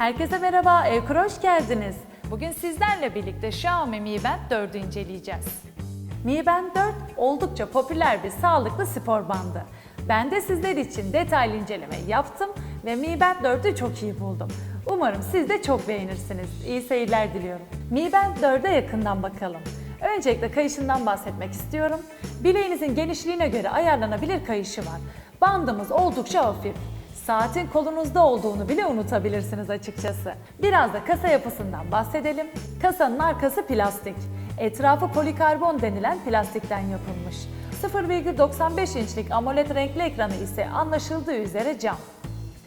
Herkese merhaba, Evkur'a hoş geldiniz. Bugün sizlerle birlikte Xiaomi Mi Band 4'ü inceleyeceğiz. Mi Band 4 oldukça popüler bir sağlıklı spor bandı. Ben de sizler için detaylı inceleme yaptım ve Mi Band 4'ü çok iyi buldum. Umarım siz de çok beğenirsiniz. İyi seyirler diliyorum. Mi Band 4'e yakından bakalım. Öncelikle kayışından bahsetmek istiyorum. Bileğinizin genişliğine göre ayarlanabilir kayışı var. Bandımız oldukça hafif. Saatin kolunuzda olduğunu bile unutabilirsiniz açıkçası. Biraz da kasa yapısından bahsedelim. Kasanın arkası plastik. Etrafı polikarbon denilen plastikten yapılmış. 0,95 inçlik AMOLED renkli ekranı ise anlaşıldığı üzere cam.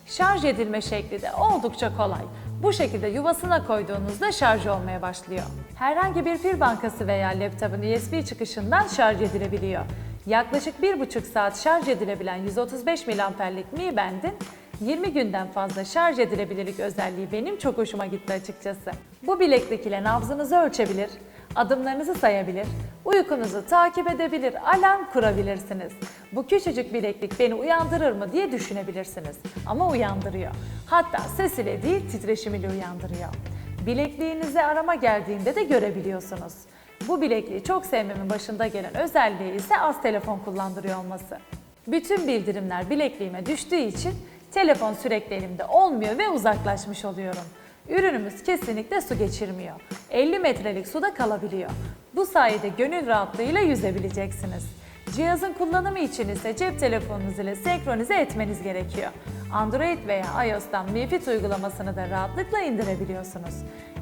Şarj edilme şekli de oldukça kolay. Bu şekilde yuvasına koyduğunuzda şarj olmaya başlıyor. Herhangi bir pil bankası veya laptopun USB çıkışından şarj edilebiliyor. Yaklaşık 1,5 saat şarj edilebilen 135 miliamperlik Mi Band'in 20 günden fazla şarj edilebilirlik özelliği benim çok hoşuma gitti açıkçası. Bu bileklik ile nabzınızı ölçebilir, adımlarınızı sayabilir, uykunuzu takip edebilir, alarm kurabilirsiniz. Bu küçücük bileklik beni uyandırır mı diye düşünebilirsiniz. Ama uyandırıyor. Hatta ses ile değil titreşim ile uyandırıyor. Bilekliğinize arama geldiğinde de görebiliyorsunuz. Bu bilekliği çok sevmemin başında gelen özelliği ise az telefon kullandırıyor olması. Bütün bildirimler bilekliğime düştüğü için telefon sürekli elimde olmuyor ve uzaklaşmış oluyorum. Ürünümüz kesinlikle su geçirmiyor. 50 metrelik suda kalabiliyor. Bu sayede gönül rahatlığıyla yüzebileceksiniz. Cihazın kullanımı için ise cep telefonunuz ile senkronize etmeniz gerekiyor. Android veya iOS'tan Mi Fit uygulamasını da rahatlıkla indirebiliyorsunuz.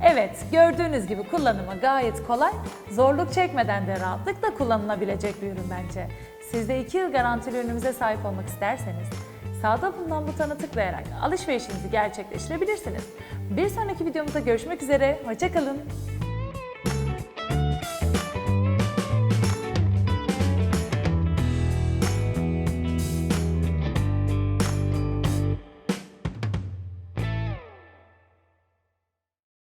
Evet, gördüğünüz gibi kullanımı gayet kolay, zorluk çekmeden de rahatlıkla kullanılabilecek bir ürün bence. Siz de 2 yıl garantili ürünümüze sahip olmak isterseniz sağda bulunan butona tıklayarak alışverişinizi gerçekleştirebilirsiniz. Bir sonraki videomuzda görüşmek üzere, hoşçakalın.